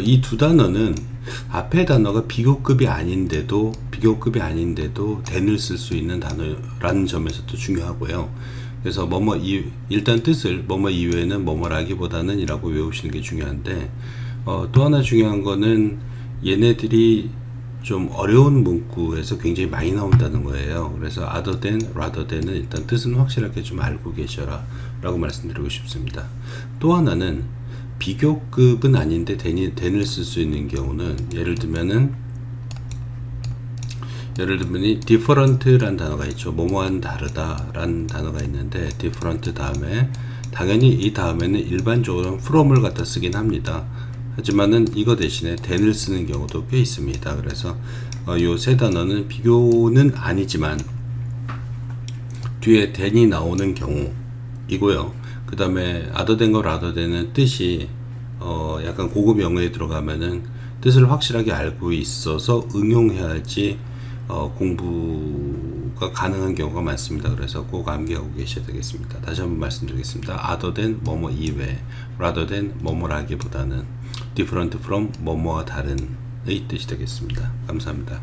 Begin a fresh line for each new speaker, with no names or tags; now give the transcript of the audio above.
이 두 단어는 앞에 단어가 비교급이 아닌데도 비교급이 아닌데도 then을 쓸 수 있는 단어라는 점에서도 중요하고요. 그래서 뭐뭐 이 일단 뜻을 뭐뭐 이외에는 뭐뭐라기보다는 이라고 외우시는 게 중요한데 어, 또 하나 중요한 거는 얘네들이 좀 어려운 문구에서 굉장히 많이 나온다는 거예요. 그래서 other than, rather than은 일단 뜻은 확실하게 좀 알고 계셔라 라고 말씀드리고 싶습니다. 또 하나는 비교급은 아닌데 than이, than을 쓸 수 있는 경우는 예를 들면은 예를 들면 이 different란 단어가 있죠. 뭐뭐한 다르다라는 단어가 있는데 different 다음에 당연히 이 다음에는 일반적으로 from을 갖다 쓰긴 합니다. 하지만은 이거 대신에 than을 쓰는 경우도 꽤 있습니다. 그래서 어, 요세 단어는 비교는 아니지만 뒤에 than이 나오는 경우 이고요. 그 다음에 rather than은 뜻이 어, 약간 고급 영어에 들어가면은 뜻을 확실하게 알고 있어서 응용해야지 어, 공부가 가능한 경우가 많습니다. 그래서 꼭 암기하고 계셔야 되겠습니다. 다시 한번 말씀드리겠습니다. than 뭐뭐 이외, than 뭐뭐라기보다는 different from 뭐뭐와 다른의 뜻이 되겠습니다. 감사합니다.